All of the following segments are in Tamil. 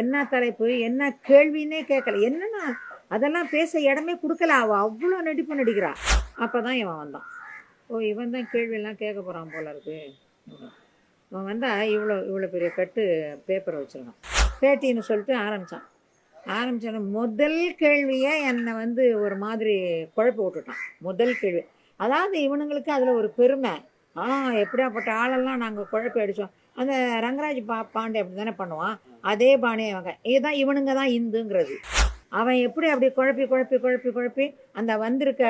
என்ன தலைப்பு என்ன கேள்வின்னே கேட்கல. என்னன்னா அதெல்லாம் பேச இடமே கொடுக்கல. அவள் அவ்வளோ நடிப்பு நடிக்கிறா. அப்பதான் இவன் வந்தான். ஓ இவன் தான் கேள்வியெல்லாம் கேட்க போகிறான் போல இருக்கு. அவன் வந்தால் இவ்வளோ இவ்வளோ பெரிய கட்டு பேப்பரை வச்சுருக்கான். பேட்டின்னு சொல்லிட்டு ஆரம்பிச்சான். ஆரம்பிச்சோன்னு முதல் கேள்வியே என்னை வந்து ஒரு மாதிரி குழப்பி விட்டுட்டான். முதல் கேள்வி. அதாவது இவனுங்களுக்கு அதில் ஒரு பெருமை. ஆ எப்படியாப்பட்ட ஆளெல்லாம் நாங்கள் குழப்பி அடித்தோம் அந்த ரங்கராஜ் பா பாண்டே அப்படி தானே பண்ணுவான்? அதே பாணியை அவங்க இதுதான் இவனுங்க தான் இந்துங்கிறது. அவன் எப்படி அப்படி குழப்பி குழப்பி குழப்பி குழப்பி அந்த வந்திருக்க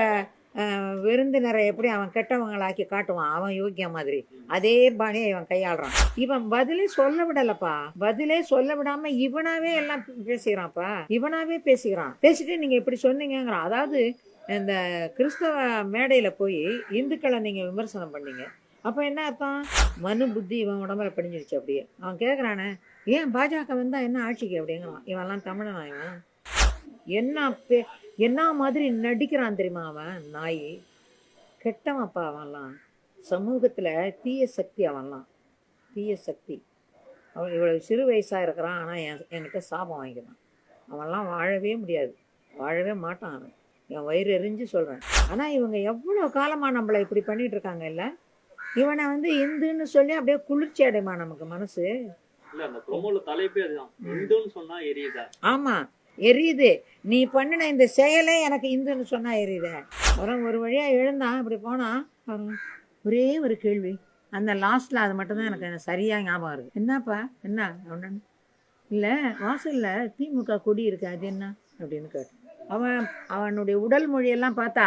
அஹ், விருந்தினரை எப்படி அவன் கெட்டவங்களாக்கி காட்டுவான்? அவன் யோக்கிய மாதிரி. அதே பாணியை இவன் கையாளுறான். இவன் பதிலே சொல்ல விடலப்பா. பதிலே சொல்ல விடாம இவனாவே எல்லாம் பேசிக்கிறான்ப்பா. இவனாவே பேசிக்கிறான். பேசிட்டு நீங்க இப்படி சொன்னீங்கிறான் அதாவது இந்த கிறிஸ்தவ மேடையில போய் இந்துக்களை நீங்க விமர்சனம் பண்ணீங்க. அப்ப என்ன அர்த்தம்? மனு புத்தி இவன் உடம்புல படிஞ்சிருச்சு அப்படியே. அவன் கேக்குறானே ஏன் பாஜக வந்தால் என்ன ஆட்சிக்கு அப்படிங்கிறான் இவன்லாம் தமிழனா இவன் என்ன பே- என்ன மாதிரி நடிக்கிறான் தெரியுமா அவன் நாய்? கெட்டவன்ப்பா அவன்லாம். சமூகத்தில் தீய சக்தி அவன்லாம். தீய சக்தி. அவன் இவ்வளவு சிறு வயசாக இருக்கிறான் ஆனால் என் என்கிட்ட சாபம் வாங்கிக்கிறான். அவன்லாம் வாழவே முடியாது. வாழவே மாட்டான் அவன். என் வயிறு எரிஞ்சு சொல்கிறேன் ஆனால் இவங்க எவ்வளோ காலமாக நம்மளை இப்படி பண்ணிகிட்டு இருக்காங்க இவனை வந்து இந்துன்னு சொல்லி அப்படியே குளிர்ச்சி அடைமா நமக்கு மனசு? இல்ல அந்த ப்ரோமோல தலைப்பே அதுதான். இந்துன்னு சொன்னா எரியுதா? ஆமா. எரியுது. நீ பண்ணின இந்த செயலே எனக்கு இந்துன்னு சொன்னா எரியுதே? அப்புறம் ஒரு வழியா எழுந்தான் இப்படி போனா பாருங்க, ஒரே ஒரு கேள்வி. அந்த லாஸ்ட்ல அது மட்டும்தான் எனக்கு எனக்கு சரியா ஞாபகம் இருக்கு என்னப்பா? என்ன? ஒன்று இல்ல வாசல்ல திமுக கொடி இருக்கு அது என்ன? அப்படின்னு கேட்டான். அவன் அவனுடைய உடல் மொழியெல்லாம் பார்த்தா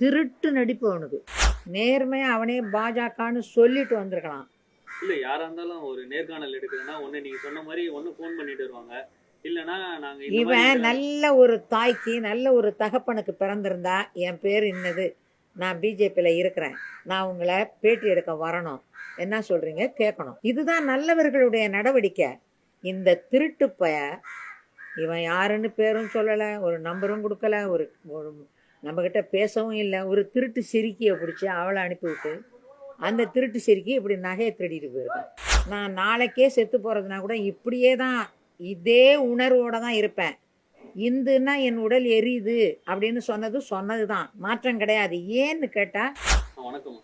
திருட்டு நடிப்பு அவனுக்கு. நேர்மையா அவனே பாஜகன்னு சொல்லிட்டு வந்திருக்கலாம். இல்ல யாரா இருந்தாலும் ஒரு நேர்காணல் எடுக்குதுன்னா ஒண்ணு நீங்க சொன்ன மாதிரி ஒண்ணு ஃபோன் பண்ணிட்டு வருவாங்க. இல்லனா நாங்க இந்த இவன் நல்ல ஒரு தாய்க்கு நல்ல ஒரு தகப்பனுக்கு பிறந்திருந்தா என் பேர் இன்னது. நான் பிஜேபியில் இருக்கிறேன். நான் உங்களை பேட்டி எடுக்க வரணும். என்ன சொல்றீங்க? கேட்கணும். இதுதான் நல்லவர்களுடைய நடவடிக்கை. இந்த திருட்டு பய இவன் யாருன்னு பேரும் சொல்லலை ஒரு நம்பரும் கொடுக்கல ஒரு ஒரு நம்மக்கிட்ட பேசவும் இல்லை ஒரு திருட்டு சிரிக்கியை பிடிச்சி அவளை அனுப்பிவிட்டு அந்த திருட்டு சிரிக்கி இப்படி நகையை திருடிட்டு போயிருக்கான். நான் நாளைக்கே செத்து போகிறதுனா கூட இப்படியே தான் இதே உணர்வோட தான் இருப்பேன். இந்துன்னா என் உடல் எரியுது அப்படின்னு சொன்னது சொன்னது தான் மாற்றம் கிடையாது. ஏன்னு கேட்டா வணக்கம்.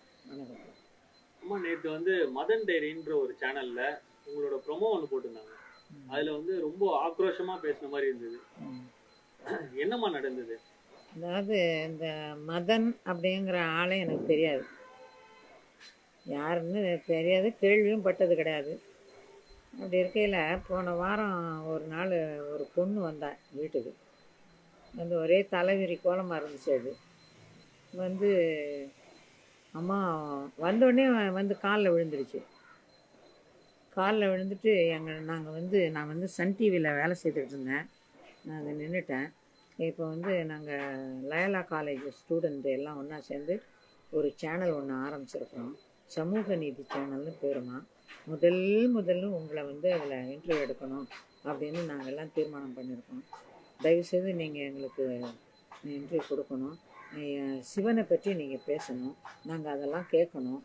அம்மா நேத்து வந்து மதன் டைரின்ற ஒரு சேனல்ல உங்களோட ப்ரோமோ ஒண்ணு போட்டிருந்தாங்க. அதுல வந்து ரொம்ப ஆக்ரோஷமா பேசின மாதிரி இருந்தது. என்னம்மா நடந்தது? அதாவது இந்த மதன் அப்படிங்கிற ஆளே எனக்கு தெரியாது. யாருன்னு தெரியாது கேள்வியும் பட்டது கிடையாது. அப்படி இருக்கையில் போன வாரம் ஒரு நாள் ஒரு பொண்ணு வந்தேன் வீட்டுக்கு. வந்து ஒரே தலைவிரி கோலமாக இருந்துச்சு அது. வந்து அம்மா வந்தோடனே வந்து காலில் விழுந்துருச்சு. காலில் விழுந்துட்டு எங்கள் நாங்கள் வந்து நான் வந்து சன் டிவியில் வேலை செய்துக்கிட்டு இருந்தேன். நான் அதை நின்றுட்டேன் இப்போ வந்து நாங்கள் லயலா காலேஜ் ஸ்டூடெண்ட் எல்லாம் ஒன்றா சேர்ந்து ஒரு சேனல் ஒன்று ஆரம்பிச்சிருக்கோம் சமூக நீதி சேனல்னு பேருமா? முதல் முதல்ல உங்களை வந்து அதில் இன்டர்வியூ எடுக்கணும் அப்படின்னு நாங்கள் எல்லாம் தீர்மானம் பண்ணியிருக்கோம். தயவுசெய்து நீங்கள் எங்களுக்கு இன்டர்வியூ கொடுக்கணும். சிவனை பற்றி நீங்கள் பேசணும். நாங்கள் அதெல்லாம் கேட்கணும்.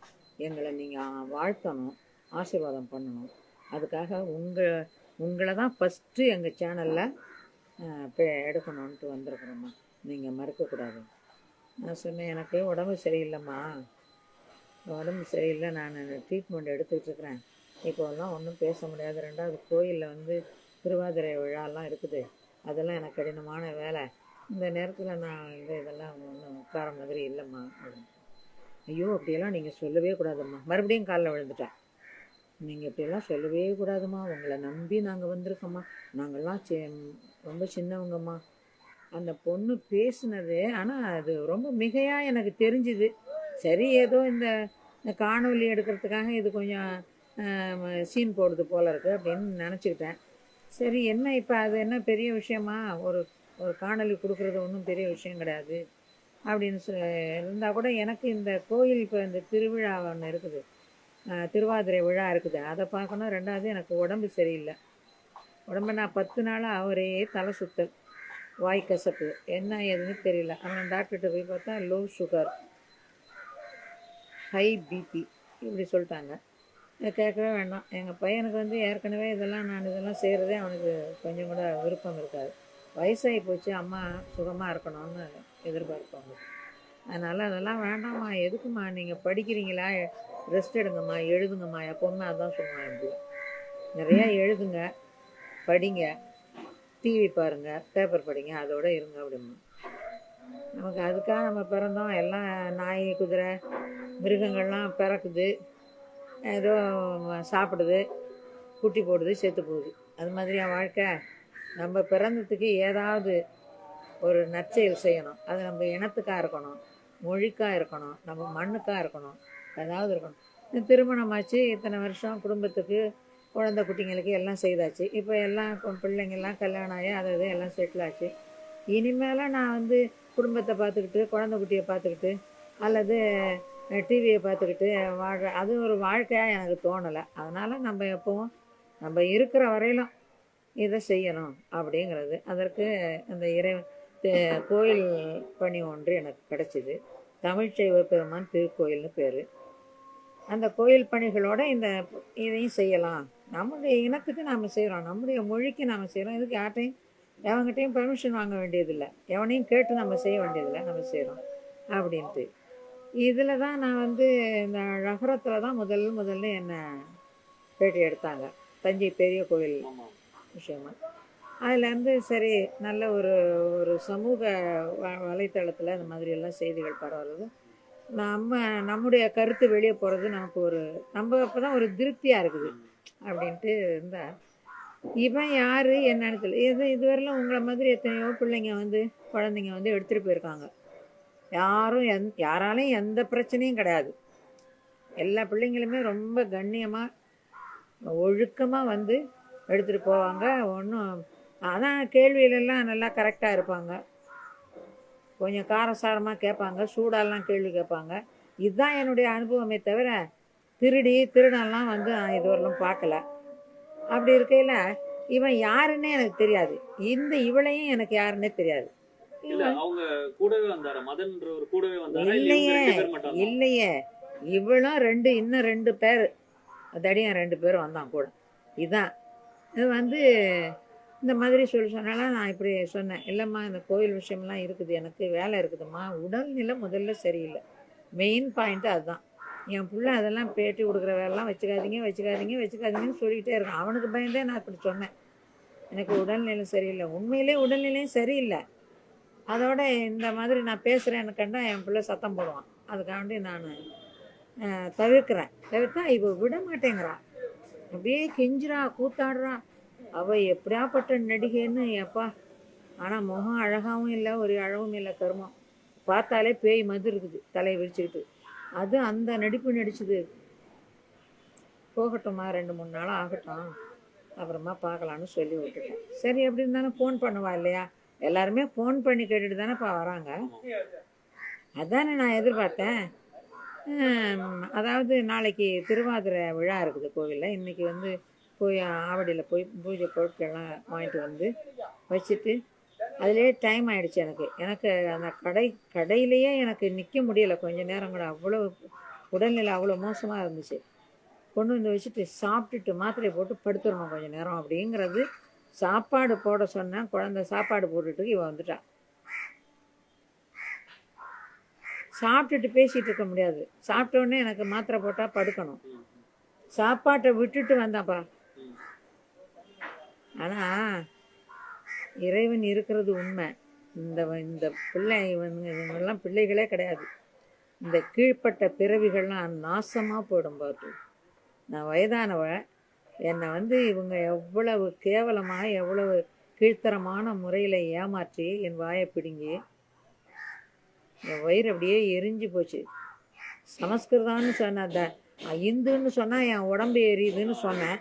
எங்களை நீங்கள் வாழ்த்தணும். ஆசீர்வாதம் பண்ணணும். அதுக்காக உங்கள் உங்களை தான் ஃபஸ்ட்டு எங்கள் சேனலில் இப்போ எடுக்கணுன்ட்டு வந்திருக்கிறோம்மா. நீங்கள் மறக்கக்கூடாது. நான் சொன்னேன் எனக்கு உடம்பு சரியில்லைம்மா. உடம்பு சரியில்லை நான் ட்ரீட்மெண்ட் எடுத்துக்கிட்டுருக்குறேன். இப்போல்லாம் ஒன்றும் பேச முடியாது. ரெண்டாவது கோயிலில் வந்து திருவாதிரை விழாலாம் இருக்குது. அதெல்லாம் எனக்கு கடினமான வேலை. இந்த நேரத்தில் நான் இது இதெல்லாம் ஒன்றும் உட்கார மாதிரி இல்லைம்மா ஐயோ அப்படியெல்லாம் நீங்கள் சொல்லவே கூடாதும்மா. மறுபடியும் காலில் விழுந்துட்டேன். நீங்கள் இப்படியெல்லாம் சொல்லவே கூடாதும்மா. உங்களை நம்பி நாங்கள் வந்திருக்கோம்மா. நாங்கள்லாம் சி ரொம்ப சின்னவங்கம்மா. அந்த பொண்ணு பேசுனது ஆனால் அது ரொம்ப மிகையாக எனக்கு தெரிஞ்சுது. சரி ஏதோ இந்த இந்த எடுக்கிறதுக்காக இது கொஞ்சம் சீன் போடுது போல இருக்கு அப்படின்னு நினச்சிக்கிட்டேன். சரி என்ன இப்போ அது என்ன பெரிய விஷயமா? ஒரு ஒரு காணொலி கொடுக்குறது ஒன்றும் பெரிய விஷயம் கிடையாது அப்படின்னு சொல்லி இருந்தால் கூட எனக்கு இந்த கோயில் இப்போ இந்த திருவிழா ஒன்று இருக்குது. திருவாதிரை விழா இருக்குது. அதை பார்க்கணும். ரெண்டாவது எனக்கு உடம்பு சரியில்லை. உடம்பு நான் பத்து நாளாக ஒரே தலை சுத்தல் வாய் கசப்பு என்ன ஏதுன்னு தெரியல. ஆனால் டாக்டர்கிட்ட போய் பார்த்தா லோ சுகர் ஹை பிபி இப்படி சொல்லிட்டாங்க. இதை கேட்கவே வேண்டாம். எங்கள் பையனுக்கு வந்து ஏற்கனவே இதெல்லாம் நான் இதெல்லாம் செய்கிறதே அவனுக்கு கொஞ்சம் கூட விருப்பம் இருக்காது. வயசாகி போச்சு அம்மா சுகமாக இருக்கணும்னு எதிர்பார்ப்பாங்க. அதனால் அதெல்லாம் வேண்டாம்மா எதுக்குமா நீங்கள் படிக்கிறீங்களா? ரெஸ்ட் எடுங்கம்மா எழுதுங்கம்மா. எப்போவுமே அதான் சொல்லுவேன் எப்படி நிறையா எழுதுங்க படிங்க டிவி பாருங்கள் பேப்பர் படிங்க அதோட இருங்க அப்படிமா நமக்கு அதுக்காக நம்ம பிறந்தோம். எல்லாம் நாய் குதிரை மிருகங்கள்லாம் பிறக்குது. ஏதோ சாப்பிடுது குட்டி போடுது செத்து போகுது. அது மாதிரியா வாழ்க்கை. நம்ம பிறந்ததுக்கு ஏதாவது ஒரு நற்செயல் செய்யணும். அது நம்ம இனத்துக்காக இருக்கணும் மொழிக்காக இருக்கணும் நம்ம மண்ணுக்காக இருக்கணும் ஏதாவது இருக்கணும். திருமணமாச்சு இத்தனை வருஷம் குடும்பத்துக்கு குழந்தை குட்டிங்களுக்கு எல்லாம் செய்தாச்சு. இப்போ எல்லாம் பிள்ளைங்கள்லாம் பிள்ளைங்கெல்லாம் கல்யாணம் ஆகி அது எல்லாம் செட்டில் ஆச்சு. இனிமேல் நான் வந்து குடும்பத்தை பார்த்துக்கிட்டு குழந்தை குட்டியை பார்த்துக்கிட்டு அல்லது டிவியை பார்த்துக்கிட்டு வாழ்கிற அது ஒரு வாழ்க்கையாக எனக்கு தோணலை. அதனால் நம்ம எப்பவும் நம்ம இருக்கிற வரையிலும் இதை செய்யணும் அப்படிங்கிறது. அதற்கு அந்த இறை கோயில் பணி ஒன்று எனக்கு கிடைச்சிது. தமிழ்ச்சைவ பெருமான் திருக்கோயில்னு பேர். அந்த கோயில் பணிகளோட இந்த இதையும் செய்யலாம். நம்முடைய இனத்துக்கு நாம் செய்கிறோம் நம்முடைய மொழிக்கு நாம் செய்கிறோம் இதுக்கு யார்ட்டையும் எவங்கிட்டையும் பெர்மிஷன் வாங்க வேண்டியதில்லை. எவனையும் கேட்டு நம்ம செய்ய வேண்டியதில்லை நம்ம செய்கிறோம் அப்படின்ட்டு. இதில் தான் நான் வந்து இந்த நகரத்தில் தான் முதல் முதல்ல என்னை பேட்டி எடுத்தாங்க. தஞ்சை பெரிய கோயில் ஆமா. விஷயமா. அதுலேருந்து சரி நல்ல ஒரு ஒரு சமூக வலைத்தளத்தில் இந்த மாதிரி எல்லாம் செய்திகள் பரவுறது. நம்ம நம்முடைய கருத்து வெளியே போகிறது நமக்கு ஒரு நம்ம அப்போ தான் ஒரு திருப்தியாக இருக்குது. அப்படின்ட்டு இருந்தா இவன் யார் என்னன்னு தெரியல. இது இதுவரையிலும் உங்களை மாதிரி எத்தனையோ பிள்ளைங்க வந்து குழந்தைங்க வந்து எடுத்துகிட்டு போயிருக்காங்க. யாரும் எந் யாராலையும் எந்த பிரச்சனையும் கிடையாது. எல்லா பிள்ளைங்களுமே ரொம்ப கண்ணியமாக ஒழுக்கமாக வந்து எடுத்துகிட்டு போவாங்க. ஒன்றும் அதான் கேள்வியிலெல்லாம் நல்லா கரெக்டாக இருப்பாங்க. கொஞ்சம் காரசாரமாக கேட்பாங்க சூடாலாம் கேள்வி கேட்பாங்க. இதுதான் என்னுடைய அனுபவமே தவிர திருடி திருடெல்லாம் வந்து நான் இதுவரையிலும் பார்க்கல. அப்படி இருக்கையில் இவன் யாருன்னே எனக்கு தெரியாது. இந்த இவளையும் எனக்கு யாருன்னே தெரியாது. இல்லையே? இல்லையே. இவளும் ரெண்டு இன்னும் ரெண்டு பேர். தடியன் ரெண்டு பேரும் வந்தான் கூட. இதான். இது வந்து இந்த மாதிரி சொல்லி சொன்னாலும் நான் இப்படி சொன்னேன். இல்லைம்மா இந்த கோயில் விஷயம்லாம் இருக்குது. எனக்கு வேலை இருக்குதும்மா. உடல்நிலை முதல்ல சரியில்லை. மெயின் பாயிண்ட்டு அதுதான் என் பிள்ளை அதெல்லாம் பேட்டி கொடுக்குற வேலைலாம் வச்சுக்காதீங்க வச்சுக்காதீங்க வச்சுக்காதீங்கன்னு சொல்லிகிட்டே இருக்கான் அவனுக்கு பயந்தே நான் இப்படி சொன்னேன். எனக்கு உடல்நிலை சரியில்லை. உண்மையிலே உடல்நிலையும் சரியில்லை. அதோட இந்த மாதிரி நான் பேசுகிறேன்னு கண்டா என் பிள்ளை சத்தம் போடுவான். அதுக்காண்டி நான் தவிர்க்கிறேன். தவிர்த்தா இவள் விட மாட்டேங்கிறான் அப்படியே கெஞ்சுறா கூத்தாடுறா. அவள் எப்படியாப்பட்ட நடிகைன்னு எப்பா. ஆனால் முகம் அழகாகவும் இல்லை ஒரு அழகும் இல்லை கருமம். பார்த்தாலே பேய் மாதிரி இருக்குது தலையை விரிச்சுக்கிட்டு. அது அந்த நடிப்பு நடிச்சது. போகட்டும்மா ரெண்டு மூணு நாள் ஆகட்டும். அப்புறமா பார்க்கலான்னு சொல்லி விட்டுட்டேன். சரி எப்படி இருந்தாலும் ஃபோன் பண்ணுவா இல்லையா? எல்லாருமே ஃபோன் பண்ணி கேட்டுட்டு தானேப்பா வராங்க. அதானே நான் எதிர்பார்த்தேன். அதாவது நாளைக்கு திருவாதிரை விழா இருக்குது கோவிலில். இன்றைக்கி வந்து போய் ஆவடியில் போய் பூஜை பொருட்கள்லாம் வாங்கிட்டு வந்து வச்சுட்டு அதிலே டைம் ஆயிடுச்சு எனக்கு. எனக்கு அந்த கடை கடையிலேயே எனக்கு நிற்க முடியலை. கொஞ்ச நேரம் கூட அவ்வளோ உடல்நிலை அவ்வளோ மோசமாக இருந்துச்சு. கொண்டு வந்து வச்சுட்டு சாப்பிட்டுட்டு மாத்திரையை போட்டு படுத்துடணும் கொஞ்சம் நேரம் அப்படிங்கிறது சாப்பாடு போட சொன்னால் குழந்தை சாப்பாடு போட்டுட்டு இவன் வந்துட்டா. சாப்பிட்டுட்டு பேசிகிட்டு இருக்க முடியாது. சாப்பிட்டோன்னே எனக்கு மாத்திரை போட்டால் படுக்கணும். சாப்பாட்டை விட்டுட்டு வந்தாப்பா ஆனால் இறைவன் இருக்கிறது உண்மை. இந்த இந்த பிள்ளை இவங்க இவங்கெல்லாம் பிள்ளைகளே கிடையாது. இந்த கீழ்ப்பட்ட பிறவிகள்லாம் நாசமாக போயிடும் பாரு. நான் வயதானவ என்னை வந்து இவங்க எவ்வளவு கேவலமாக எவ்வளவு கீழ்த்தரமான முறையில் ஏமாற்றி என் வாயை பிடுங்கி என் வயிறு அப்படியே எரிஞ்சு போச்சு. சமஸ்கிருதான்னு சொன்ன அந்த இந்துன்னு சொன்னால் என் உடம்பு எரியுதுன்னு சொன்னேன்.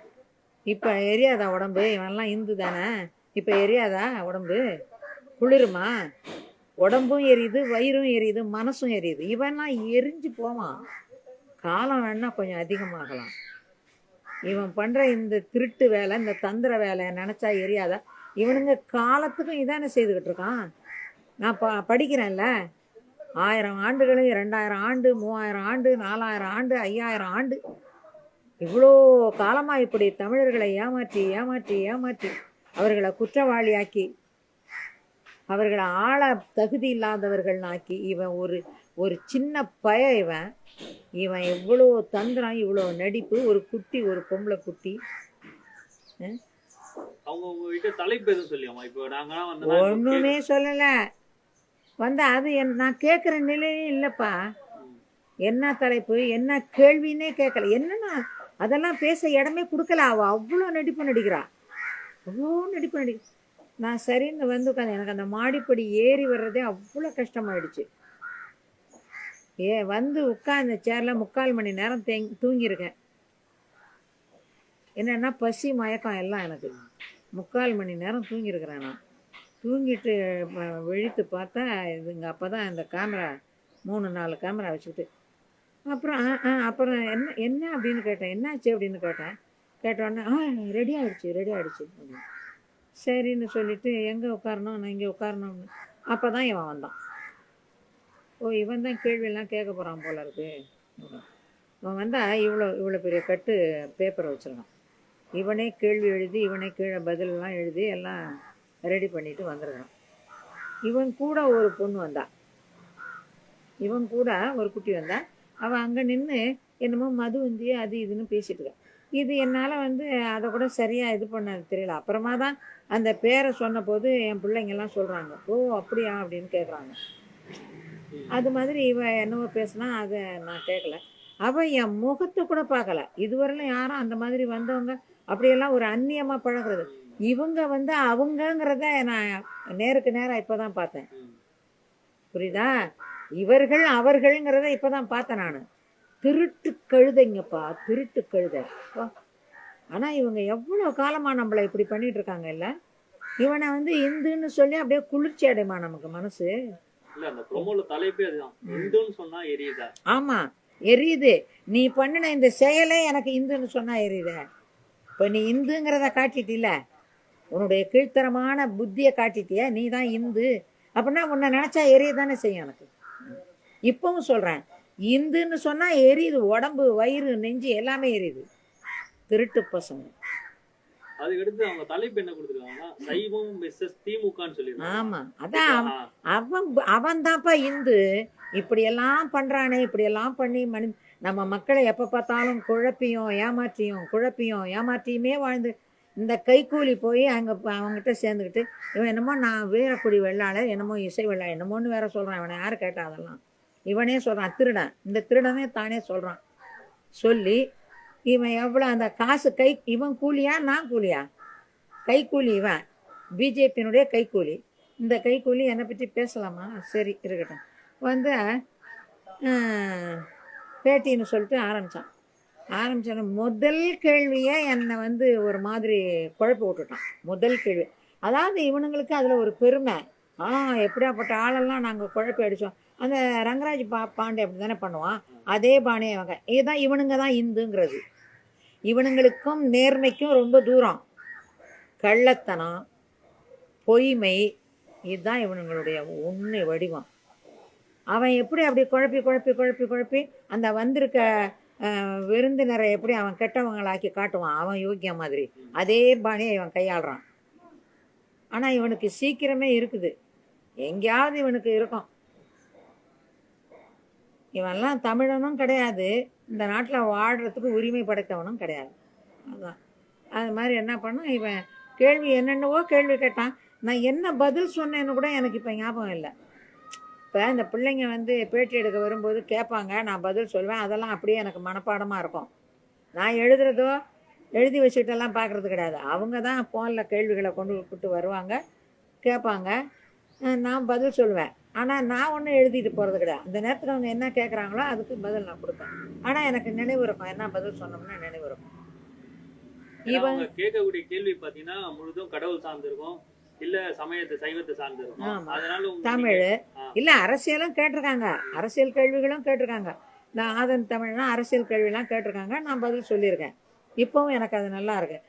இப்போ எரியாதா உடம்பு? இவன்லாம் இந்து தானே இப்போ எரியாதா உடம்பு? குளிருமா? உடம்பும் எரியுது வயிறும் எரியுது மனசும் எரியுது. இவன்லாம் எரிஞ்சு போவான். காலம் வேணா கொஞ்சம் அதிகமாகலாம். இவன் பண்ணுற இந்த திருட்டு வேலை இந்த தந்திர வேலை நினச்சா எரியாதா? இவனுங்க காலத்துக்கும் இதானே செய்துக்கிட்டு இருக்கான். நான் ப படிக்கிறேன்ல. ஆயிரம் ஆண்டுகளும் ரெண்டாயிரம் ஆண்டு மூவாயிரம் ஆண்டு நாலாயிரம் ஆண்டு ஐயாயிரம் ஆண்டு. இவ்வளோ காலமாக இப்படி தமிழர்களை ஏமாற்றி ஏமாற்றி ஏமாற்றி அவர்களை குற்றவாளியாக்கி அவர்களை ஆள தகுதி இல்லாதவர்களாக்கி இவன் ஒரு ஒரு சின்ன பய இவன். இவன் இவ்வளோ தந்திரம் இவ்வளோ நடிப்பு ஒரு குட்டி ஒரு பொம்பளை குட்டி. ஒன்றுமே சொல்லலை. வந்து அது என் நான் கேட்குற நிலையே இல்லைப்பா. என்ன தலைப்பு என்ன கேள்வின்னே கேட்கல. என்னன்னா அதெல்லாம் பேச இடமே கொடுக்கல. அவ அவ்வளோ நடிப்பு நடிக்கிறா. அவ்வளோ நடிப்பு நடி நான் சரின்னு வந்து உட்காந்து எனக்கு அந்த மாடிப்படி ஏறி வர்றதே அவ்வளோ கஷ்டமாயிடுச்சு. ஏ வந்து உட்கார்ந்த சேரில் முக்கால் மணி நேரம் தேங் தூங்கியிருக்கேன். என்னன்னா பசி மயக்கம் எல்லாம் எனக்கு. முக்கால் மணி நேரம் தூங்கியிருக்கிறேன் நான். தூங்கிட்டு விழித்து பார்த்தா இதுங்க அப்போ தான் இந்த கேமரா மூணு நாலு கேமரா வச்சுக்கிட்டு. அப்புறம் ஆ ஆ அப்புறம் என்ன என்ன அப்படின்னு கேட்டேன். என்னாச்சு அப்படின்னு கேட்டேன். கேட்டோடனே ஆ ரெடி ஆகிடுச்சு ரெடி ஆகிடுச்சு அப்படின்னு சரின்னு சொல்லிட்டு எங்கே உட்காரணும்? நான் இங்கே உட்காரணும்னு. அப்போ தான் இவன் வந்தான். ஓ இவன் தான் கேள்வியெல்லாம் கேட்க போகிறான் போல இருக்கு. அவன் வந்தால் இவ்வளோ இவ்வளோ பெரிய கட்டு பேப்பரை வச்சுருக்கான் இவனே கேள்வி எழுதி இவனே கீழே பதிலெல்லாம் எழுதி எல்லாம் ரெடி பண்ணிட்டு வந்துருக்கான். இவன் கூட ஒரு பொண்ணு வந்தா. இவன் கூட ஒரு குட்டி வந்தா. அவன் அங்கே நின்று என்னமோ மது வந்து அது இதுன்னு பேசிட்டு இருக்கான் இது என்னால் வந்து அதை கூட சரியாக இது பண்ண தெரியல. அப்புறமா தான் அந்த பேரை சொன்ன போது என் பிள்ளைங்கெல்லாம் சொல்கிறாங்க ஓ அப்படியா? அப்படின்னு கேட்குறாங்க அது மாதிரி இவ என்னவோ பேசுனா அதை நான் கேட்கல அவள் என் முகத்தை கூட பார்க்கல இதுவரையிலும் யாரும் அந்த மாதிரி வந்தவங்க அப்படியெல்லாம் ஒரு அந்நியமாக பழகிறது. இவங்க வந்து அவங்கங்கிறத நான் நேருக்கு நேரம் இப்பதான் பார்த்தேன். புரியுதா? இவர்கள் அவர்கள்ங்கிறத இப்பதான் பார்த்தேன் நான். திருட்டு கழுதைங்கப்பா திருட்டு கழுதை. அப்பா. ஆனா இவங்க எவ்வளவு காலமா நம்மளை இப்படி பண்ணிட்டு இருக்காங்க இல்ல? இவனை வந்து இந்துன்னு சொல்லி அப்படியே குளிர்ச்சி அடைமா நமக்கு மனசு? சொன்னா எரியுதா? ஆமா எரியுது. நீ பண்ணின இந்த செயலே எனக்கு இந்துன்னு சொன்னா எரியுத? இப்ப நீ இந்துங்கிறத காட்டிட்டில உன்னுடைய கீழ்த்தரமான புத்தியை காட்டிட்டிய? நீ தான் இந்து. அப்படின்னா உன்னை நினைச்சா எரிய தானே செய்யும் எனக்கு. இப்பவும் சொல்றேன். இந்துன்னு சொன்னா எரியுது உடம்பு வயிறு நெஞ்சு எல்லாமே எரியுது. திருட்டு பசங்க. அதுக்கடுத்து அவங்க தலைப்பு என்ன கொடுத்துருக்காங்கன்னா சைவம் மிஸ்ஸஸ் திமுகன்னு சொல்லிருக்காங்க ஆமா அதான் அவன் அவன் தான்ப்பா இந்து. இப்படியெல்லாம் பண்றானே இப்படியெல்லாம் பண்ணி மனி நம்ம மக்களை எப்போ பார்த்தாலும் குழப்பியும் ஏமாற்றியும் குழப்பியும் ஏமாற்றியுமே வாழ்ந்து இந்த கைக்கூலி போய் அங்கே அவங்ககிட்ட சேர்ந்துக்கிட்டு இவன் என்னமோ நான் வீரக்குடி வெள்ளாளர் என்னமோ இசை வெள்ளாளர் என்னமோன்னு வேற சொல்கிறான் இவனை யார் கேட்டா அதெல்லாம்? இவனே சொல்கிறான் திருடன். இந்த திருடனே தானே சொல்கிறான் சொல்லி இவன் எவ்வளோ அந்த காசு கை இவன் கூலியா நான் கூலியா? கைக்கூலி இவன். பிஜேபியினுடைய கைக்கூலி. இந்த கைக்கூலி என்னை பற்றி பேசலாமா? சரி இருக்கட்டும். வந்து பேட்டின்னு சொல்லிட்டு ஆரம்பித்தான் ஆரம்பிச்சோன்னு முதல் கேள்வியே என்னை வந்து ஒரு மாதிரி குழப்பி விட்டுட்டான். முதல் கேள்வி. அதாவது இவனுங்களுக்கு அதில் ஒரு பெருமை. ஆ எப்படியாப்பட்ட ஆளெல்லாம் நாங்கள் குழப்பி அடித்தோம் அந்த ரங்கராஜ் பா பாண்டே அப்படி தானே பண்ணுவான்? அதே பாணியை அவங்க இதுதான் இவனுங்க தான் இந்துங்கிறது. இவனுங்களுக்கும் நேர்மைக்கும் ரொம்ப தூரம். கள்ளத்தனம் பொய்மை இதுதான் இவனுங்களுடைய உண்மை வடிவம். அவன் எப்படி அப்படி குழப்பி குழப்பி குழப்பி குழப்பி அந்த வந்திருக்க விருந்தினரை எப்படி அவன் கெட்டவங்களாக்கி காட்டுவான்? அவன் யோக்கிய மாதிரி. அதே பாணியை இவன் கையாளுறான். ஆனால் இவனுக்கு சீக்கிரமே இருக்குது. எங்கேயாவது இவனுக்கு இருக்கும். இவன்லாம் தமிழனும் கிடையாது. இந்த நாட்டில் வாழ்கிறதுக்கு உரிமை படைத்தவனும் கிடையாது. அதுதான் அது மாதிரி என்ன பண்ணும் இவன் கேள்வி என்னென்னவோ கேள்வி கேட்டான். நான் என்ன பதில் சொன்னேன்னு கூட எனக்கு இப்போ ஞாபகம் இல்லை. இப்போ இந்த பிள்ளைங்க வந்து பேட்டி எடுக்க வரும்போது கேட்பாங்க நான் பதில் சொல்வேன். அதெல்லாம் அப்படியே எனக்கு மனப்பாடமாக இருக்கும். நான் எழுதுறதோ எழுதி வச்சுட்டெல்லாம் பார்க்குறது கிடையாது. அவங்க தான் ஃபோனில் கேள்விகளை கொண்டு விட்டு வருவாங்க கேட்பாங்க. நான் பதில் சொல்லுவேன். ஆனால் நான் ஒன்றும் எழுதிட்டு போகிறது கிடையாது. அந்த நேரத்தில் அவங்க என்ன கேட்குறாங்களோ அதுக்கு பதில் நான் கொடுப்பேன். ஆனால் எனக்கு நினைவு இருக்கும். என்ன பதில் சொன்னோம்னா நினைவு இருக்கும். இவன் கேட்கக்கூடிய கேள்வி பாத்தீங்கன்னா முழுதும் கடவுள் சார்ந்திருக்கும். இல்ல சமயத்தை சைவத்தை சார்ந்திருக்கும். அதனால தமிழ். இல்லை அரசியலும் கேட்டிருக்காங்க. அரசியல் கேள்விகளும் கேட்டிருக்காங்க. நான் ஆதன் தமிழ்னா அரசியல் கேள்விலாம் கேட்டிருக்காங்க. நான் பதில் சொல்லியிருக்கேன். இப்போவும் எனக்கு அது நல்லா இருக்கு.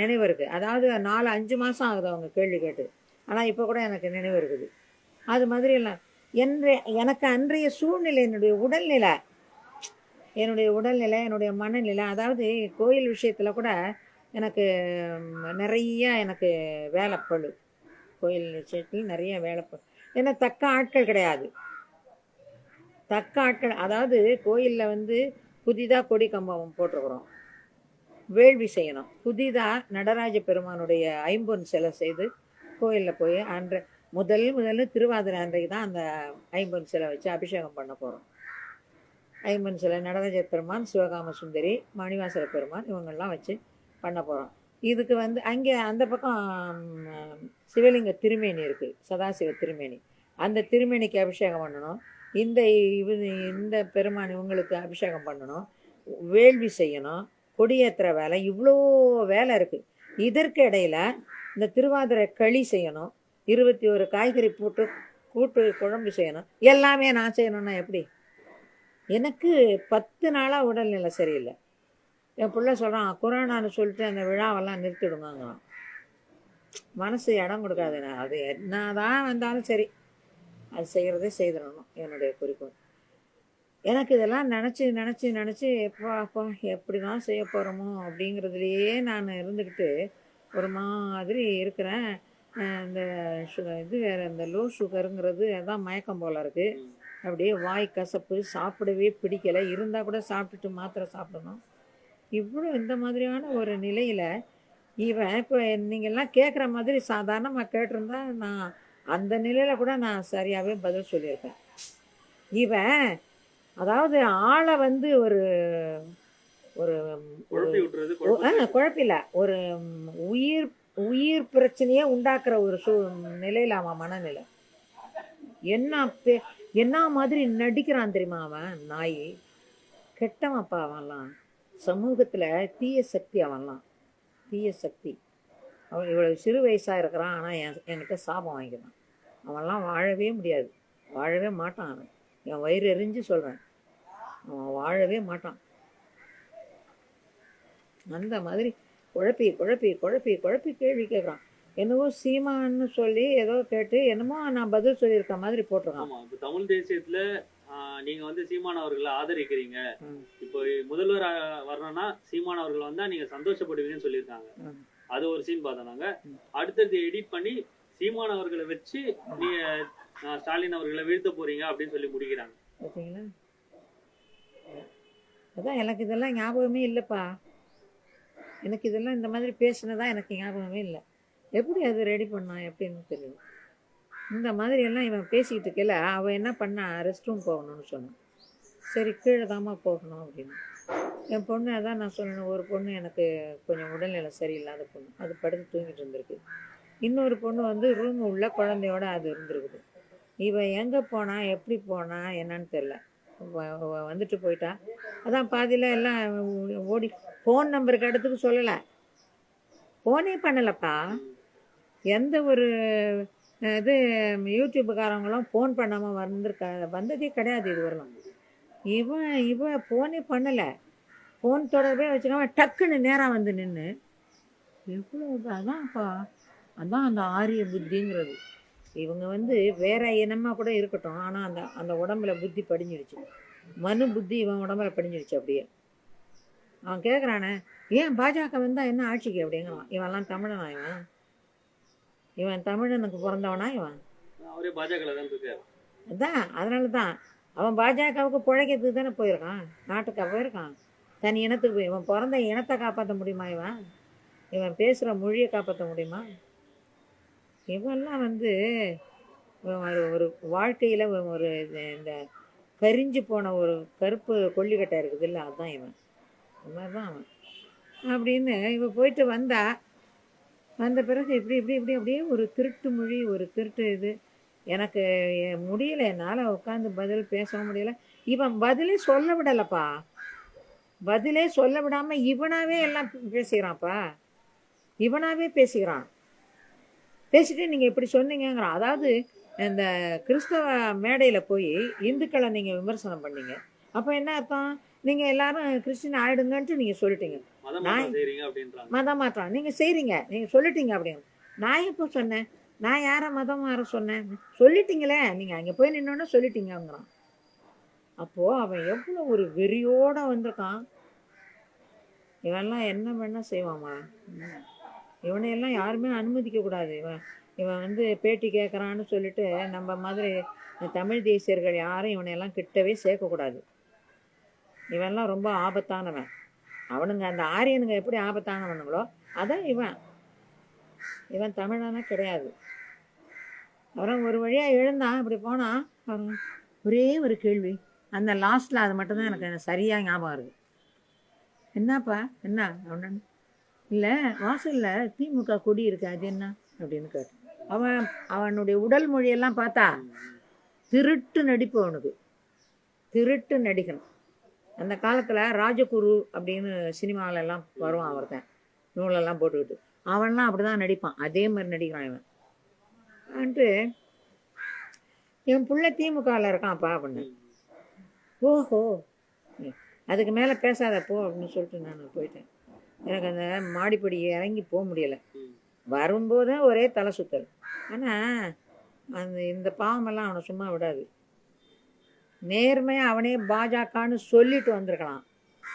நினைவு இருக்கு. அதாவது நாலு அஞ்சு மாதம் ஆகுது அவங்க கேள்வி கேட்டு. ஆனால் இப்போ கூட எனக்கு நினைவு இருக்குது. அது மாதிரி எல்லாம் என்றைய எனக்கு அன்றைய சூழ்நிலை என்னுடைய உடல்நிலை என்னுடைய உடல்நிலை என்னுடைய மனநிலை அதாவது கோயில் விஷயத்தில் கூட எனக்கு நிறைய எனக்கு வேலைப்பழு கோயில் விஷயத்தில் நிறைய வேலைப்பழு ஏன்னா தக்க ஆட்கள் கிடையாது. தக்க ஆட்கள் அதாவது கோயிலில் வந்து புதிதாக கொடி கம்பம் போட்டிருக்கிறோம். வேள்வி செய்யணும். புதிதாக நடராஜ பெருமானுடைய ஐம்பொன் சிலை செய்து கோயிலில் போய் அன்றை முதல் முதல்ல திருவாதிரை அன்றைக்கு தான் அந்த ஐம்பன் சிலை வச்சு அபிஷேகம் பண்ண போகிறோம் ஐம்பன் சிலை நடராஜ பெருமான் சிவகாம சுந்தரி மணிவாசல பெருமான் இவங்கெல்லாம் வச்சு பண்ண போகிறோம் இதுக்கு வந்து அங்கே அந்த பக்கம் சிவலிங்க திருமேனி இருக்குது சதாசிவ திருமேனி. அந்த திருமேனிக்கு அபிஷேகம் பண்ணணும். இந்த இவ இந்த பெருமான் இவங்களுக்கு அபிஷேகம் பண்ணணும். வேள்வி செய்யணும். கொடியேற்றுற வேலை. இவ்வளோ வேலை இருக்குது இதற்கு இடையில இந்த திருவாதிரை களி செய்யணும். இருபத்தி ஒரு காய்கறி போட்டு கூட்டு குழம்பு செய்யணும். எல்லாமே நான் செய்யணும்னா எப்படி? எனக்கு பத்து நாளாக உடல்நிலை சரியில்லை. என் பிள்ளை சொல்கிறான் கொரோனான்னு சொல்லிட்டு அந்த விழாவெல்லாம் நிறுத்திடுங்கிறான் மனசு இடம் கொடுக்காது. அது என்ன தான் வந்தாலும் சரி. அது செய்கிறதே செய்திடணும் என்னுடைய குறிக்கோள். எனக்கு இதெல்லாம் நினச்சி நினச்சி நினச்சி எப்போ அப்போ எப்படி தான் செய்ய போகிறோமோ அப்படிங்கிறதுலையே நான் இருந்துக்கிட்டு ஒரு மாதிரி இருக்கிறேன். இந்த சுகர் இது வேறு இந்த லோ சுகருங்கிறது அதான் மயக்கம் போல் இருக்குது அப்படியே வாய் கசப்பு சாப்பிடவே பிடிக்கலை. இருந்தால் கூட சாப்பிட்டுட்டு மாத்திரை சாப்பிடணும். இவ்வளோ இந்த மாதிரியான ஒரு நிலையில் இவன் இப்போ நீங்கள்லாம் கேட்குற மாதிரி சாதாரணமாக கேட்டிருந்தா நான் அந்த நிலையில் கூட நான் சரியாகவே பதில் சொல்லியிருப்பேன். இவன் அதாவது ஆளை வந்து ஒரு ஒரு குழப்பி விட்டுறது ஓ, ஆ, குழப்பம் குழப்பில்ல. ஒரு உயிர் உயிர் பிரச்சனையே உண்டாக்குற ஒரு சூ நிலையில அவன் மனநிலை? என்ன பே- என்ன மாதிரி நடிக்கிறான் தெரியுமா அவன் நாய்? கெட்டவன்ப்பா அவன்லாம். சமூகத்துல தீய சக்தி அவன்லாம். தீய சக்தி. அவன் இவ்வளவு சிறு வயசா இருக்கிறான் ஆனா என் என்கிட்ட சாபம் வாங்கிக்கிறான். அவன்லாம் வாழவே முடியாது. வாழவே மாட்டான் அவன். என் வயிறு எரிஞ்சு சொல்றேன். அவன் வாழவே மாட்டான். அந்த மாதிரி குழப்பி குழப்பி குழப்பி குழப்பி கேள்வி கேட்குறான் என்னவோ சீமான்னு சொல்லி ஏதோ கேட்டு என்னமோ நான் பதில் சொல்லியிருக்க மாதிரி போட்டிருக்கான். ஆமா இப்ப தமிழ் தேசியத்துல நீங்க வந்து சீமான் அவர்களை ஆதரிக்கிறீங்க. இப்போ முதல்வர் வரணும்னா சீமான் அவர்கள் வந்தா நீங்க சந்தோஷப்படுவீங்கன்னு சொல்லியிருக்காங்க. அது ஒரு சீன் பார்த்தோம். அடுத்தது எடிட் பண்ணி சீமான் அவர்களை வச்சு நீங்க ஸ்டாலின் அவர்களை வீழ்த்த போறீங்க அப்படின்னு சொல்லி முடிக்கிறாங்க. அதான் எனக்கு இதெல்லாம் ஞாபகமே இல்லைப்பா. எனக்கு இதெல்லாம் இந்த மாதிரி பேசினதா எனக்கு ஞாபகமே இல்லை. எப்படி அது ரெடி பண்ணான் எப்படின்னு தெரியல. இந்த மாதிரி எல்லாம் இவன் பேசிக்கிட்டு இருக்கல அவன் என்ன பண்ணா? ரெஸ்ட் ரூம் போகணும்னு சொன்னான் சரி கீழே தாம்மா போகணும் அப்படின்னு. என் பொண்ணு அதான் நான் சொன்னேன் ஒரு பொண்ணு எனக்கு கொஞ்சம் உடல்நிலை சரியில்லாத பொண்ணு. அது படுத்து தூங்கிட்டு இருந்திருக்கு. இன்னொரு பொண்ணு வந்து ரூம் உள்ள குழந்தையோட அது இருந்திருக்குது. இவன் எங்கே போனா எப்படி போனா என்னன்னு தெரில வ- வந்துட்டு போயிட்டா. அதான் பாதியில் எல்லாம் ஓடி ஃபோன் நம்பருக்கு இடத்துக்கு சொல்லலை. ஃபோனே பண்ணலப்பா. எந்த ஒரு இது யூடியூப்புக்காரவங்களும் ஃபோன் பண்ணாமல் வந்திருக்க வந்ததே கிடையாது இது வரலாம் இவன் இவன் ஃபோனே பண்ணலை. ஃபோன் தொடர்பே வச்சுக்காம டக்குன்னு நேராக வந்து நின்று எவ்வளோ அதான்ப்பா. அதான் அந்த ஆரிய புத்திங்கிறது. இவங்க வந்து வேற இனமாக கூட இருக்கட்டும். ஆனால் அந்த அந்த உடம்புல புத்தி படிஞ்சிருச்சு. மனு புத்தி இவன் உடம்புல படிஞ்சிருச்சு அப்படியே. அவன் கேட்குறானே ஏன் பாஜக வந்தால் என்ன ஆட்சிக்கு? அப்படிங்கிறான். இவன்லாம் தமிழனா இவன்? இவன் தமிழனுக்கு பிறந்தவனா இவன்? அவரே இருக்காரு அதான் அதனால தான். அவன் பாஜகவுக்கு பிழைக்கிறதுக்கு தானே போயிருக்கான்? நாட்டுக்கா போயிருக்கான்? தன் இனத்துக்கு போய் இவன் பிறந்த இனத்தை காப்பாற்ற முடியுமா இவன்? இவன் பேசுகிற மொழியை காப்பாற்ற முடியுமா? இவெல்லாம் வந்து ஒரு வாழ்க்கையில் ஒரு இந்த கரிஞ்சு போன ஒரு கருப்பு கொல்லிக்கட்டை இருக்குது இல்லை அதுதான் இவன். அந்த தான் அவன். அப்படின்னு இவன் போயிட்டு வந்தா வந்த பிறகு இப்படி இப்படி இப்படி அப்படியே ஒரு திருட்டு மொழி ஒரு திருட்டு இது. எனக்கு முடியல என்னால் உட்காந்து பதில் பேசவும் முடியல. இவன் பதிலே சொல்ல விடலப்பா. பதிலே சொல்ல விடாமல் இவனாவே எல்லாம் பேசிக்கிறான்ப்பா. இவனாவே பேசிக்கிறான். பேசிட்டு நீங்கள் இப்படி சொன்னீங்கிறான் அதாவது இந்த கிறிஸ்தவ மேடையில் போய் இந்துக்களை நீங்கள் விமர்சனம் பண்ணீங்க. அப்போ என்ன அர்த்தம்? நீங்க எல்லாரும் கிறிஸ்டின் ஆயிடுங்கன்ட்டு நீங்க சொல்லிட்டீங்க. மதம் நான்- மதம் மாற்றம். நீங்க செய்றீங்க. நீங்க சொல்லிட்டீங்க அப்படின்னு. நான் எப்போ சொன்னேன்? நான் யாரை மதம் மாற சொன்னேன்? சொல்லிட்டீங்களே. நீங்க அங்க போய் நின்னோன்னு சொல்லிட்டீங்கங்கிறான். அப்போது அவன் எவ்வளோ ஒரு வெறியோட வந்திருக்கான். இவன்லாம் என்ன வேணால் செய்வாமா. இவனையெல்லாம் யாருமே அனுமதிக்க கூடாது. இவன் இவன் வந்து பேட்டி கேட்குறான்னு சொல்லிட்டு நம்ம மாதிரி தமிழ் தேசியர்கள் யாரும் இவனையெல்லாம் கிட்டவே சேர்க்கக்கூடாது இவன்லாம் ரொம்ப ஆபத்தானவன். அவனுங்க அந்த ஆரியனுங்க எப்படி ஆபத்தானவனுங்களோ அதான் இவன். இவன் தமிழனா கிடையாது. அப்புறம் ஒரு வழியாக எழுந்தான் இப்படி போனான் ஒரே ஒரு கேள்வி. அந்த லாஸ்ட்டில் அது மட்டும்தான் எனக்கு சரியாக ஞாபகம் இருக்குது என்னப்பா என்ன? அப்படின்னு இல்லை வாசலில் திமுக கொடி இருக்கு அது என்ன? அப்படின்னு கேட்டான். அவன் அவனுடைய உடல் மொழியெல்லாம் பார்த்தா திருட்டு நடிப்பு அவனுக்கு. திருட்டு நடிக்கணும் அந்த காலத்தில் ராஜகுரு அப்படின்னு சினிமாவிலெல்லாம் வருவான் ஒருத்தன் நூலெல்லாம் போட்டுக்கிட்டு. அவன்லாம் அப்படி தான் நடிப்பான். அதே மாதிரி நடிக்கிறான் இவன். வந்துட்டு இவன் புள்ள திமுகவில் இருக்கான்ப்பா அப்படின்னு. ஓஹோ. அதுக்கு மேலே பேசாத போ அப்படின்னு சொல்லிட்டு நான் போயிட்டேன். எனக்கு அந்த மாடிப்படி இறங்கி போக முடியலை. ம். வரும்போதே ஒரே தலை சுத்தல். ஆனால் அந்த இந்த பாவமெல்லாம் அவனை சும்மா விடாது. நேர்மையாக அவனே பாஜகன்னு சொல்லிட்டு வந்திருக்கலாம்.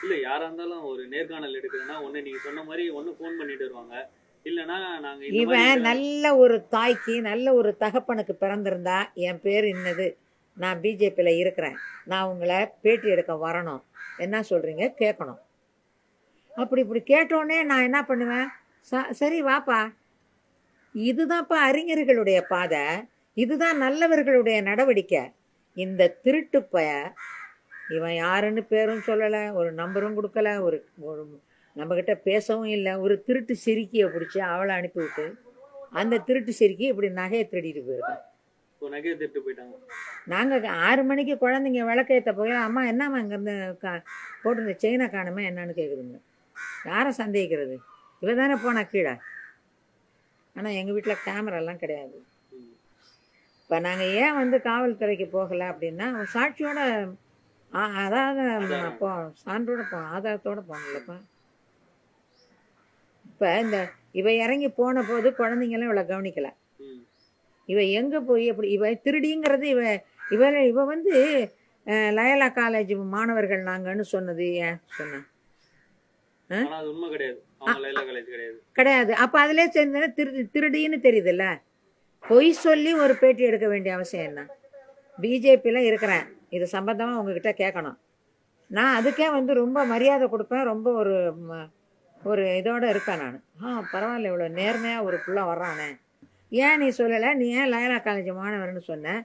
இல்ல யாரா இருந்தாலும் ஒரு நேர்காணல் எடுக்குதுன்னா ஒண்ணு நீங்க சொன்ன மாதிரி ஒண்ணு ஃபோன் பண்ணிட்டு வருவாங்க. இல்லனா நாங்க இந்த இவன் நல்ல ஒரு தாய்க்கு நல்ல ஒரு தகப்பனுக்கு பிறந்திருந்தா என் பேர் இன்னது நான் பிஜேபியில் இருக்கிறேன். நான் உங்களை பேட்டி எடுக்க வரணும். என்ன சொல்கிறீங்க கேட்கணும். அப்படி இப்படி கேட்டோன்னே நான் என்ன பண்ணுவேன்? சரி வாப்பா. இதுதான்ப்பா அறிஞர்களுடைய பாதை. இதுதான் நல்லவர்களுடைய நடவடிக்கை. இந்த திருட்டு பய இவன் யாருன்னு பேரும் சொல்லலை ஒரு நம்பரும் கொடுக்கல ஒரு நம்மக்கிட்ட பேசவும் இல்லை. ஒரு திருட்டு சிரிக்கியை பிடிச்சி அவளை அனுப்பிவிட்டு அந்த திருட்டு சிரிக்கி இப்படி நகையை திருடிட்டு போயிருக்கான். நகையை போயிட்டாங்க. நாங்கள் ஆறு மணிக்கு குழந்தைங்க விளக்கேற்ற போய் அம்மா என்னம்மா இங்கேருந்து கா போட்டிருந்த செயினை காணுமே என்னன்னு கேட்குதுங்க யாரை சந்தேகிக்கிறது? இவ தானே போனா கீழே. ஆனால் எங்கள் வீட்டில் கேமராலாம் கிடையாது. இப்போ நாங்கள் ஏன் வந்து காவல்துறைக்கு போகலை அப்படின்னா சாட்சியோட அதாவது. போ சான்றோட போனோம் ஆதாரத்தோட போகணும்லப்பா இப்போ. இந்த இவ இறங்கி போன போது குழந்தைங்களாம் இவளை கவனிக்கல. இவ எங்கே போய் எப்படி இவ திருடிங்கிறது இவ இவ இவ வந்து லயலா காலேஜ் மாணவர்கள் நாங்கன்னு சொன்னது ஏன் சொன்ன? கிடையாது. கிடையாது. அப்போ அதிலே சேர்ந்தன திரு திருடின்னு தெரியுதுல்ல? பொய் சொல்லி ஒரு பேட்டி எடுக்க வேண்டிய அவசியம் என்ன? பிஜேபியில் இருக்கிறேன். இது சம்பந்தமாக உங்ககிட்ட கேட்கணும். நான் அதுக்கே வந்து ரொம்ப மரியாதை கொடுப்பேன். ரொம்ப ஒரு ஒரு இதோடு இருக்கேன் நான். ஆ பரவாயில்ல இவ்வளோ நேர்மையாக ஒரு புள்ள வர்றானே. ஏன் நீ சொல்லலை? நீ ஏன் லயலா காலேஜ் மாணவர்னு சொன்ன?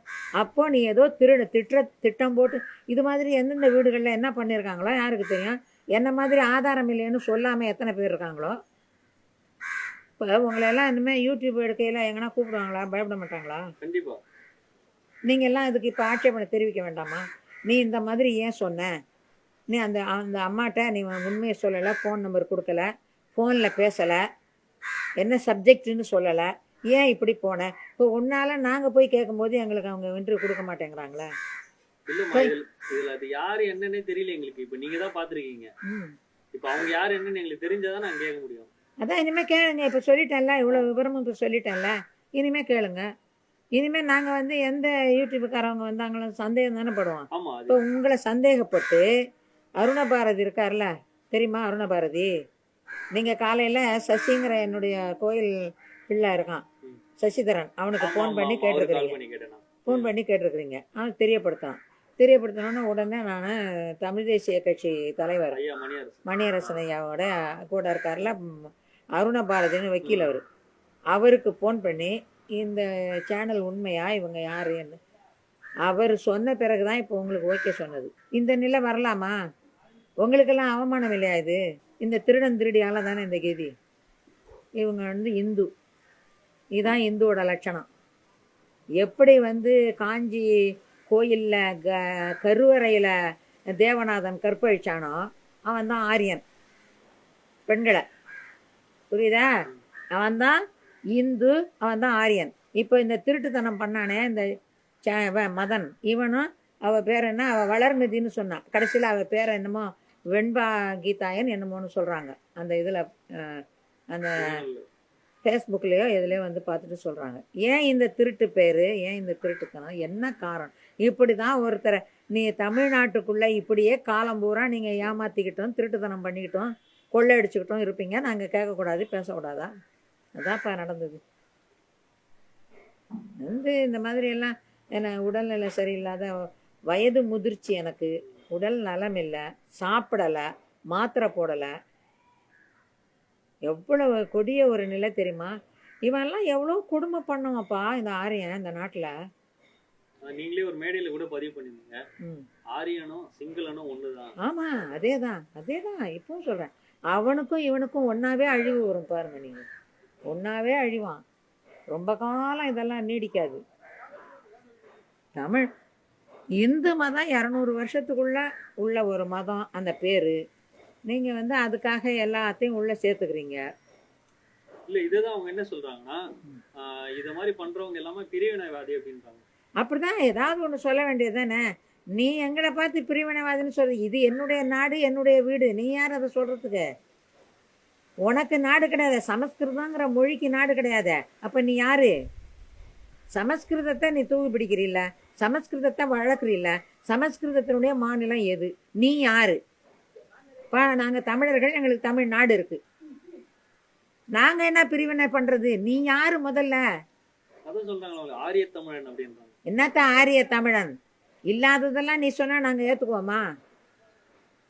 அப்போ நீ ஏதோ திருட திட்ட திட்டம் போட்டு இது மாதிரி எந்தெந்த வீடுகளில் என்ன பண்ணியிருக்காங்களோ யாருக்கு தெரியும்? என்ன மாதிரி ஆதாரம் இல்லைன்னு சொல்லாமல் எத்தனை பேர் இருக்காங்களோ இப்போ உங்களை எல்லாம் இனிமேல் யூடியூப் எடுக்கையில் எங்கன்னா கூப்பிடுவாங்களா? பயப்பட மாட்டாங்களா? கண்டிப்பா. நீங்கள் எல்லாம் இதுக்கு இப்போ ஆட்சேபனை தெரிவிக்க வேண்டாமா? நீ இந்த மாதிரி ஏன் சொன்ன? நீ அந்த அந்த அம்மாட்ட நீ உண்மையை சொல்லலை ஃபோன் நம்பர் கொடுக்கல ஃபோனில் பேசலை என்ன சப்ஜெக்ட்னு சொல்லலை ஏன் இப்படி போன? இப்போ உன்னால நாங்கள் போய் கேட்கும்போது எங்களுக்கு அவங்க வென்று கொடுக்க மாட்டேங்கிறாங்களே. இல்லம்மா இதுல அது யாரு என்னன்னே தெரியல எங்களுக்கு. இப்ப நீங்க தான் பாத்திருக்கீங்க இப்ப அவங்க யாரு என்னன்னு எங்களுக்கு தெரிஞ்சாதான் நாங்க கேட்க முடியும். அதான் இனிமேல் கேளுங்க இப்போ சொல்லிட்டேன்ல இவ்வளோ விவரமும் இப்போ சொல்லிட்டேன்ல. இனிமேல் கேளுங்க. இனிமேல் நாங்கள் வந்து எந்த யூடியூப்புக்காரவங்க வந்தாங்களும் சந்தேகம் தானே படுவோம். இப்போ உங்களை சந்தேகப்பட்டு அருணபாரதி இருக்கார்ல தெரியுமா அருணபாரதி? நீங்கள் காலையில் சசிங்கிற என்னுடைய கோயில் பிள்ளை இருக்கான். சசிதரன் அவனுக்கு ஃபோன் பண்ணி கேட்டிருக்கிறீங்க. ஃபோன் பண்ணி கேட்டிருக்கிறீங்க. அவன் தெரியப்படுத்தான். தெரியப்படுத்தினோன்னே உடனே நான் தமிழ் தேசிய கட்சி தலைவர் மணியரசன் ஐயாவோட கூட இருக்கார்ல அருணபாரதின்னு அருண பாரதின்னு வக்கீல் அவர். அவருக்கு ஃபோன் பண்ணி இந்த சேனல் உண்மையா இவங்க யாருன்னு. அவர் சொன்ன பிறகு தான் இப்போ உங்களுக்கு ஓகே சொன்னது. இந்த நிலை வரலாமா? உங்களுக்கெல்லாம் அவமானம் இல்லையா இது? இந்த திருடன் திருடியால் தானே இந்த கெதி? இவங்க வந்து இந்து. இதுதான் இந்துவோட லட்சணம். எப்படி வந்து காஞ்சி கோயிலில் க கருவறையில் தேவநாதன் கற்பழிச்சானோ அவன் தான் ஆரியன். பெண்களை. புரியுதா? அவன் தான் இந்து அவன் தான் ஆரியன். இப்போ இந்த திருட்டுத்தனம் பண்ணானே இந்த ச- மதன். இவனும் அவ பேர் என்ன? அவ வளர்மதின்னு சொன்னான். கடைசியில் அவ பேர் என்னமோ வெண்பா கீதாயன் என்னமோன்னு சொல்கிறாங்க அந்த இதில் அந்த ஃபேஸ்புக்லேயோ எதுலேயோ வந்து பார்த்துட்டு சொல்கிறாங்க ஏன் இந்த திருட்டு பேர்? ஏன் இந்த திருட்டுத்தனம்? என்ன காரணம்? இப்படி தான் ஒருத்தரை நீ தமிழ்நாட்டுக்குள்ளே இப்படியே காலம் பூரா நீங்கள் ஏமாற்றிக்கிட்டோம் திருட்டுத்தனம் பண்ணிக்கிட்டோம். கொள்ளையடிச்சுக்கிட்டோம் இருப்பீங்க. நாங்கள் கேட்கக்கூடாது பேசக்கூடாதா? அதான்ப்பா நடந்தது. வந்து இந்த மாதிரி எல்லாம் என்ன உடல்நிலை சரியில்லாத வயது முதிர்ச்சி எனக்கு. உடல் நலம் இல்லை சாப்பிடலை மாத்திரை போடலை. எவ்வளவு கொடிய ஒரு நிலை தெரியுமா? இவன்லாம் எவ்வளோ கொடுமை பண்ணுவான்ப்பா இந்த ஆரியன் இந்த நாட்டில். நீங்களே ஒரு மேடையில கூட பதிவு பண்ணிருந்தீங்க. ஆரியனும் சிங்களனும் ஒண்ணுதான். ஆமாம் அதே தான் அதே தான் இப்பவும் சொல்கிறேன் அவனுக்கும் இவனுக்கும் ஒன்றாவே அழிவு வரும் பாருங்க நீங்கள் ஒன்றாவே அழிவான். ரொம்ப காலம் இதெல்லாம் நீடிக்காது. தமிழ் இந்து மதம் இரநூறு வருஷத்துக்குள்ள உள்ள ஒரு மதம் அந்த பேர். நீங்கள் வந்து அதுக்காக எல்லாத்தையும் உள்ளே சேர்த்துக்கிறீங்க. இல்ல இதுதான் அவங்க என்ன சொல்றாங்கன்னா ஆஹ் இத மாதிரி பண்றவங்க எல்லாமே பிரிவினைவாதி அப்படின்றாங்க. அப்படிதான் ஏதாவது ஒன்று சொல்ல வேண்டியது தானே? நீ எங்களை பார்த்து பிரிவினைவாதின்னு சொல்ற? இது என்னுடைய நாடு என்னுடைய வீடு. நீ யார் அதை சொல்றதுக்கு? உனக்கு நாடு கிடையாது. சமஸ்கிருதங்கிற மொழிக்கு நாடு கிடையாது. அப்ப நீ யாரு? சமஸ்கிருதத்தை நீ தூவி பிடிக்கிறீல்ல? சமஸ்கிருதத்தை வளர்க்குறீல்ல? சமஸ்கிருதத்தினுடைய மாநிலம் எது? நீ யாரு? பா நாங்கள் தமிழர்கள் எங்களுக்கு தமிழ் நாடு இருக்கு. நாங்கள் என்ன பிரிவினை பண்றது? நீ யாரு முதல்ல? என்னத்த ஆரிய தமிழன் இல்லாததெல்லாம் நீ சொன்னால் நாங்கள் ஏற்றுக்குவோமா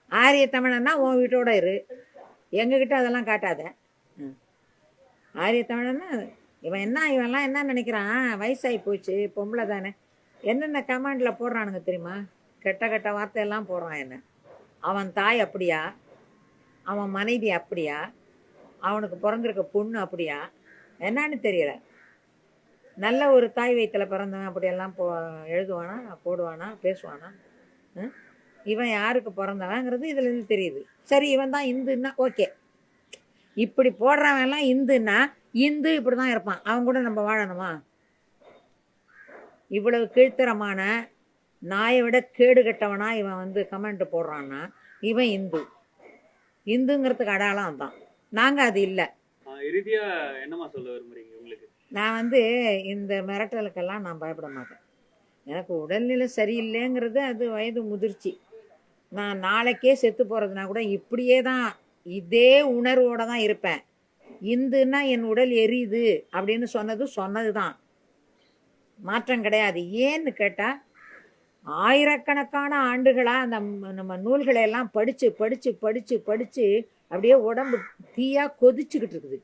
ஆரிய தமிழன்னா உன் வீட்டோட இரு. எங்ககிட்ட அதெல்லாம் காட்டாத. ஆரிய தமிழன்னா இவன் என்ன இவன்லாம் என்ன நினைக்கிறான்? வயசாகி போச்சு பொம்பளை தானே. என்னென்ன கமெண்டில் போடுறானுங்க தெரியுமா? கெட்ட கெட்ட வார்த்தையெல்லாம் போடுறான் என்ன. அவன் தாய் அப்படியா? அவன் மனைவி அப்படியா? அவனுக்கு பிறந்திருக்க பொண்ணு அப்படியா? என்னன்னு தெரியலை. நல்ல ஒரு தாய் வயிற்றில் பிறந்தவன் அப்படியெல்லாம் போ எழுதுவானா போடுவானா பேசுவானா? இவன் யாருக்கு பிறந்தவங்கிறது இதுலேருந்து தெரியுது. சரி இவன் தான் இந்துன்னா ஓகே. இப்படி போடுறவன்லாம் இந்துன்னா இந்து இப்படி தான் இருப்பான். அவன் கூட நம்ம வாழணுமா? இவ்வளவு கீழ்த்தரமான நாயை விட கேடு கெட்டவனா இவன் வந்து கமெண்ட் போடுறான்னா இவன் இந்து. இந்துங்கிறதுக்கு அடையாளம் தான் நாங்கள் அது இல்லை. இறுதியாக என்னம்மா சொல்ல விரும்புறீங்க? நான் வந்து இந்த மிரட்டலுக்கெல்லாம் நான் பயப்பட மாட்டேன். எனக்கு உடல்நிலை சரியில்லைங்கிறது அது வயது முதிர்ச்சி. நான் நாளைக்கே செத்து போகிறதுனா கூட இப்படியே தான் இதே உணர்வோடு தான் இருப்பேன். இந்துன்னா என் உடல் எரியுது அப்படின்னு சொன்னது சொன்னது தான் மாற்றம் கிடையாது. ஏன்னு கேட்டால் ஆயிரக்கணக்கான ஆண்டுகளாக அந்த நம்ம நூல்களை எல்லாம் படித்து படித்து படித்து படித்து அப்படியே உடம்பு தீயாக கொதிச்சுக்கிட்டு இருக்குது.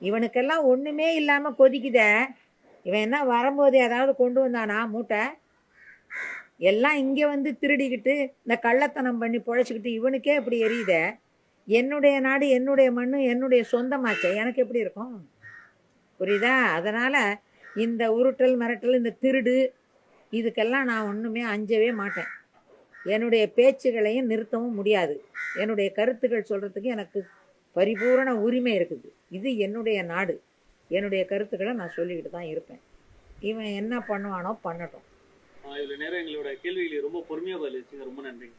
இவனுக்கெல்லாம் ஒன்றுமே இல்லாமல் கொதிக்குதே. இவன் என்ன வரும்போது ஏதாவது கொண்டு வந்தானா மூட்டை? எல்லாம் இங்கே வந்து திருடிக்கிட்டு இந்த கள்ளத்தனம் பண்ணி பொழைச்சிக்கிட்டு இவனுக்கே இப்படி எரியுதே. என்னுடைய நாடு என்னுடைய மண் என்னுடைய சொந்தமாச்சே. எனக்கு எப்படி இருக்கும்? புரியுதா? அதனால் இந்த உருட்டல் மிரட்டல் இந்த திருடு இதுக்கெல்லாம் நான் ஒன்றுமே அஞ்சவே மாட்டேன். என்னுடைய பேச்சுகளையும் நிறுத்தவும் முடியாது. என்னுடைய கருத்துக்கள் சொல்கிறதுக்கு எனக்கு பரிபூரண உரிமை இருக்குது. இது என்னுடைய நாடு. என்னுடைய கருத்துக்களை நான் சொல்லிக்கிட்டு தான் இருப்பேன். இவன் என்ன பண்ணுவானோ பண்ணட்டும். ஆஹ் இவ்வளவு நேரம் எங்களோட கேள்விகளை ரொம்ப பொறுமையா பதிலளிச்சீங்க. ரொம்ப நன்றிங்க.